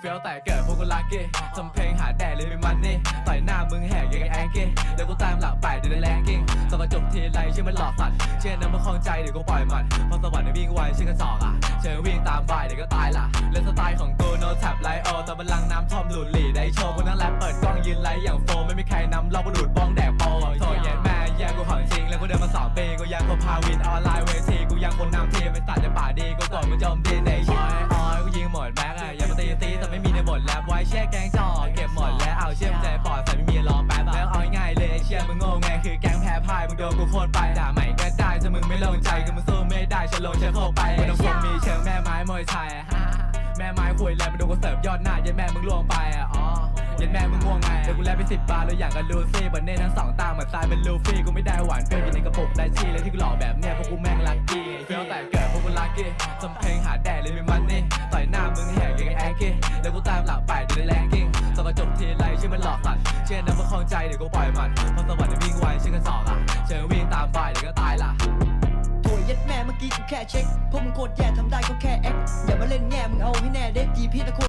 เฟี้ยวแต่เกิดพวกกูลักกี้ทำเพลงหาแดดเลยไม่มันนี่ต่อยหน้ามึงแหกยังไงแองกี้แล้วกูตามหลังไปเดี๋ยวได้แรงกิ้งสกระจกทีไรเชื่อมันหลอกสัตว์เชื่อน้ำมันคลองใจเดี๋ยวกูปล่อยมันเพราะสวรรค์เนี่ยวิ่งไวเชื่อกระจอกอะเจอวิ่งตามไปเดี๋ยวก็ตายละเล่นสไตล์ของกู no tap ไลโอแต่บัลลังน้ำท่อมหลุดหลีได้โชว์คนนั่งแรปเปิดกล้องยืนไลอย่างโฟมไม่มีใครนำเรากูดูดบ้องแดกโปโถเย็นแม่แย่กูของจริงแล้วกูเดินมาสองปีกูยังคงพาวินออนไลน์ ในบทแรปไว้แช่แกงจอเก็บหมดแล้วเอาเชื่อมใจปอดใส่ไม่มีรอแป๊บแล้วเอาง่ายเลยเชื่อมึงโง่ไงคือแก๊งแพ้พ่ายมึงโดนกูโคตรไปด่าใหม่ก็ได้ถ้ามึงไม่ลงใจก็มึงสู้ไม่ได้ฉันลงเชิญเข้าไปไม่ต้องคงมีเชิงแม่ไม้มวยไทยแม่ไม้คุยแล้วมันโดนกูเสิร์ฟยอดหน้ายันแม่มึงล่วงไปอ๋อยันแม่มึงง่วงไงเดี๋ยวกูแลไปสิบบาทแล้วอย่างกับลูซี่บันเน่ทั้งสองตาเหมือนทรายเป็นลูฟี่กูไม่ได้หวานเปรี้ยวอยู่ในกระปุกได้ชีเลยที่กูหล่อแบบเนี้ยพวกกูแม่งลักกี้เฟี้ยวแต่เกิดพวกกูลักกี้ทำเพลงหาแดดเลยม่มันนี่ต่อยหน้ามึงแหกยังไงแองกี้แล้วกูตามหลังไป กระจกทีไรชื่อมันหลอกสัตว์เชื่อน้ำมันคลองใจเดี๋ยวกูปล่อยมันเพราะสวรรค์วิ่งไวชื่อกันสองอะเชื่อวิ่งตามไปเดี๋ยวก็ตายล่ะโถยเย็ดแม่เมื่อกี้กูแค่เช็คพวกมึงโคตรแย่ทำได้ก็แค่